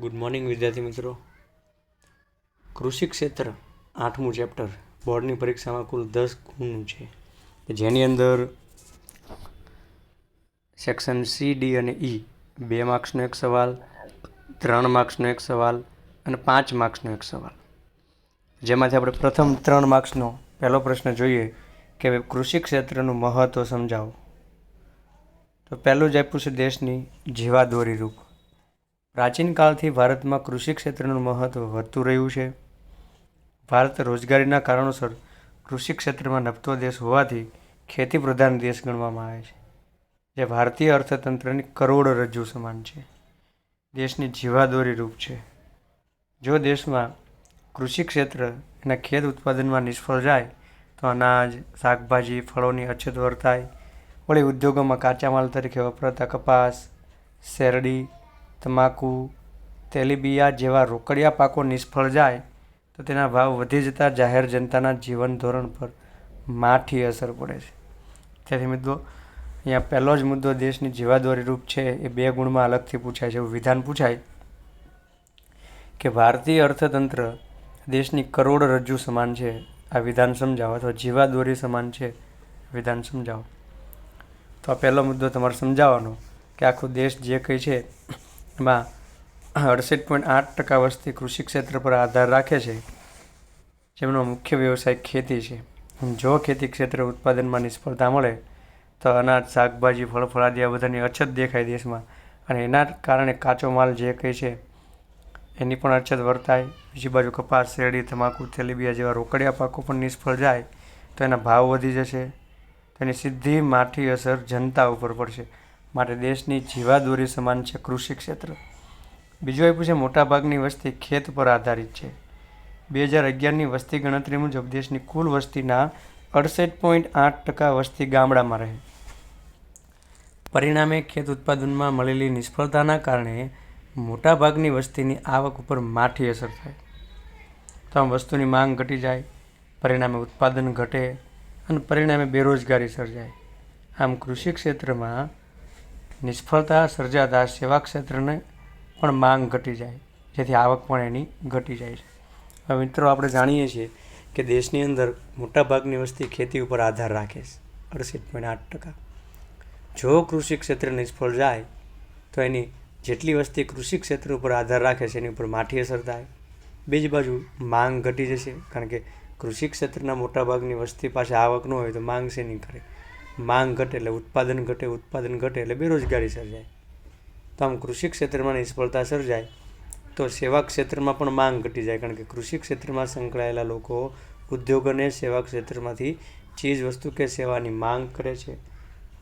Good morning વિદ્યાર્થી મિત્રો. કૃષિ ક્ષેત્ર આઠમું ચેપ્ટર બોર્ડની પરીક્ષામાં કુલ દસ ગુણનું છે. જેની અંદર સેક્શન સી ડી અને ઈ બે માર્ક્સનો એક સવાલ, ત્રણ માર્ક્સનો એક સવાલ અને પાંચ માર્ક્સનો એક સવાલ. જેમાંથી આપણે પ્રથમ ત્રણ માર્ક્સનો પહેલો પ્રશ્ન જોઈએ કે કૃષિ ક્ષેત્રનું મહત્ત્વ સમજાવો. તો પહેલું જ આપ્યું છે દેશની જીવાદોરી રૂપ. પ્રાચીન કાળથી ભારતમાં કૃષિ ક્ષેત્રનું મહત્ત્વ વધતું રહ્યું છે. ભારત રોજગારીના કારણોસર કૃષિ ક્ષેત્રમાં નભતો દેશ હોવાથી ખેતી પ્રધાન દેશ ગણવામાં આવે છે, જે ભારતીય અર્થતંત્રની કરોડરજ્જુ સમાન છે. દેશની જીવાદોરી રૂપ છે. જો દેશમાં કૃષિ ક્ષેત્ર એના ખેત ઉત્પાદનમાં નિષ્ફળ જાય, તો અનાજ, શાકભાજી, ફળોની અછત વર્તાય. વળી ઉદ્યોગોમાં કાચા માલ તરીકે વપરાતા કપાસ, શેરડી તમાકુ, તેલીબિયા જેવા રોકડિયા પાકો નિષ્ફળ જાય તો તેના ભાવ વધી જતાં જાહેર જનતાના જીવન ધોરણ પર માઠી અસર પડે છે. તેથી મિત્રો, અહીંયા પહેલો જ મુદ્દો દેશની જીવાદોરી રૂપ છે એ બે ગુણમાં અલગથી પૂછાય છે. એવું વિધાન પૂછાય કે ભારતીય અર્થતંત્ર દેશની કરોડરજ્જુ સમાન છે. આ વિધાન સમજાવો અથવા જીવાદોરી સમાન છે વિધાન સમજાવો. તો આ પહેલો મુદ્દો તમારે સમજાવવાનો કે આખો દેશ જે કંઈ છે એમાં અડસઠ પોઈન્ટ આઠ ટકા વસ્તી કૃષિ ક્ષેત્ર પર આધાર રાખે છે. જેમનો મુખ્ય વ્યવસાય ખેતી છે. જો ખેતી ક્ષેત્રે ઉત્પાદનમાં નિષ્ફળતા મળે, તો અનાજ, શાકભાજી, ફળ, ફળાદી આ બધાની અછત દેખાય દેશમાં. અને એના કારણે કાચો માલ જે કંઈ છે, એની પણ અછત વર્તાય. બીજી બાજુ કપાસ, શેરડી, તમાકુ, તેલીબિયા જેવા રોકડિયા પાકો પણ નિષ્ફળ જાય, તો એના ભાવ વધી જશે. તેની સીધી માઠી અસર જનતા ઉપર પડશે. માટે દેશની જીવાદોરી સમાન છે કૃષિ ક્ષેત્ર. બીજું આપ્યું છે મોટાભાગની વસ્તી ખેત પર આધારિત છે. બે હજાર અગિયારની વસ્તી ગણતરી મુજબ દેશની કુલ વસ્તીના અડસઠ પોઈન્ટ આઠ ટકા વસ્તી ગામડામાં રહે. પરિણામે ખેત ઉત્પાદનમાં મળેલી નિષ્ફળતાના કારણે મોટાભાગની વસ્તીની આવક ઉપર માઠી અસર થાય. તો આમ વસ્તુની માંગ ઘટી જાય, પરિણામે ઉત્પાદન ઘટે અને પરિણામે બેરોજગારી સર્જાય. આમ કૃષિ ક્ષેત્રમાં નિષ્ફળતા, સર્જાતા સેવા ક્ષેત્રને પણ માંગ ઘટી જાય. જેથી આવક પણ એની ઘટી જાય છે. હવે મિત્રો, આપણે જાણીએ છીએ કે દેશની અંદર મોટાભાગની વસ્તી ખેતી ઉપર આધાર રાખે છે. અડસઠ પોઈન્ટ આઠ ટકા. જો કૃષિ ક્ષેત્ર નિષ્ફળ જાય, તો એની જેટલી વસ્તી કૃષિ ક્ષેત્ર ઉપર આધાર રાખે છે, એની ઉપર માઠી અસર થાય. બીજી બાજુ, માંગ ઘટી જશે. કારણ કે કૃષિ ક્ષેત્રના મોટાભાગની વસ્તી પાસે આવક ન હોય તો માંગ શેની કરે? માંગ ઘટે એટલે ઉત્પાદન ઘટે ઉત્પાદન ઘટે એટલે બેરોજગારી સર્જાય. તો આમ કૃષિ ક્ષેત્રમાં નિષ્ફળતા સર્જાય, તો સેવા ક્ષેત્રમાં પણ માંગ ઘટી જાય, કારણ કે કૃષિ ક્ષેત્રમાં સંકળાયેલા લોકો ઉદ્યોગ અને સેવા ક્ષેત્રમાંથી ચીજ, વસ્તુ કે સેવાની માંગ કરે છે.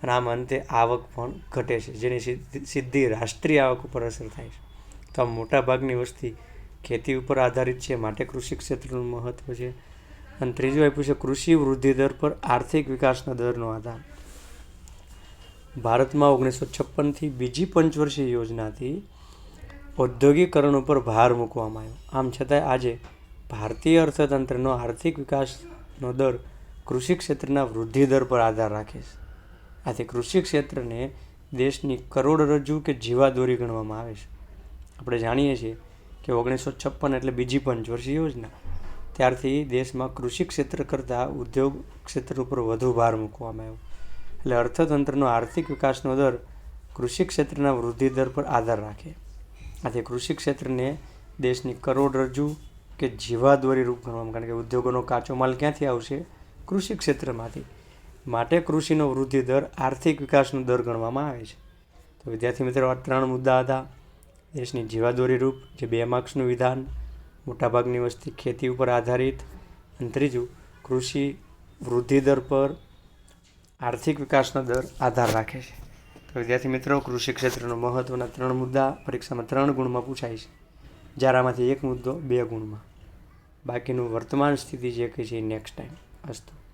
અને આમ અંતે આવક પણ ઘટે છે, જેની સીધી રાષ્ટ્રીય આવક ઉપર અસર થાય છે. તો આમ મોટાભાગની વસ્તી ખેતી ઉપર આધારિત છે, માટે કૃષિ ક્ષેત્રનું મહત્ત્વ છે. અને ત્રીજું આપ્યું છે, કૃષિ વૃદ્ધિ દર પર આર્થિક વિકાસના દરનો આધાર. ભારતમાં ઓગણીસો છપ્પનથી બીજી પંચવર્ષીય યોજનાથી ઔદ્યોગિકરણ ઉપર ભાર મૂકવામાં આવ્યો. આમ છતાંય આજે ભારતીય અર્થતંત્રનો આર્થિક વિકાસનો દર કૃષિ ક્ષેત્રના વૃદ્ધિ દર પર આધાર રાખે છે. આથી કૃષિ ક્ષેત્રને દેશની કરોડરજ્જુ કે જીવાદોરી ગણવામાં આવે છે. આપણે જાણીએ છીએ કે ઓગણીસો છપ્પન એટલે બીજી પંચવર્ષીય યોજના. ત્યારથી દેશમાં કૃષિ ક્ષેત્ર કરતાં ઉદ્યોગ ક્ષેત્ર ઉપર વધુ ભાર મૂકવામાં આવ્યો. એટલે અર્થતંત્રનો આર્થિક વિકાસનો દર કૃષિ ક્ષેત્રના વૃદ્ધિ દર પર આધાર રાખે. આથી કૃષિ ક્ષેત્રને દેશની કરોડરજ્જુ કે જીવાદોરી રૂપ ગણવામાં, કારણ કે ઉદ્યોગોનો કાચો માલ ક્યાંથી આવશે? કૃષિ ક્ષેત્રમાંથી. માટે કૃષિનો વૃદ્ધિ દર આર્થિક વિકાસનો દર ગણવામાં આવે છે. તો વિદ્યાર્થી મિત્રો, આ ત્રણ મુદ્દા હતા. દેશની જીવાદોરી રૂપ, જે બે માર્ક્સનું વિધાન મોટાભાગની વસ્તી ખેતી ઉપર આધારિત. અને ત્રીજું, કૃષિ વૃદ્ધિ દર પર આર્થિક વિકાસનો દર આધાર રાખે છે. તો વિદ્યાર્થી મિત્રો, કૃષિ ક્ષેત્રનો મહત્ત્વના ત્રણ મુદ્દા પરીક્ષામાં ત્રણ ગુણમાં પૂછાય છે. જ્યારે આમાંથી એક મુદ્દો બે ગુણમાં. બાકીનું વર્તમાન સ્થિતિ જે કહે છે એ નેક્સ્ટ ટાઈમ અસ્તુ.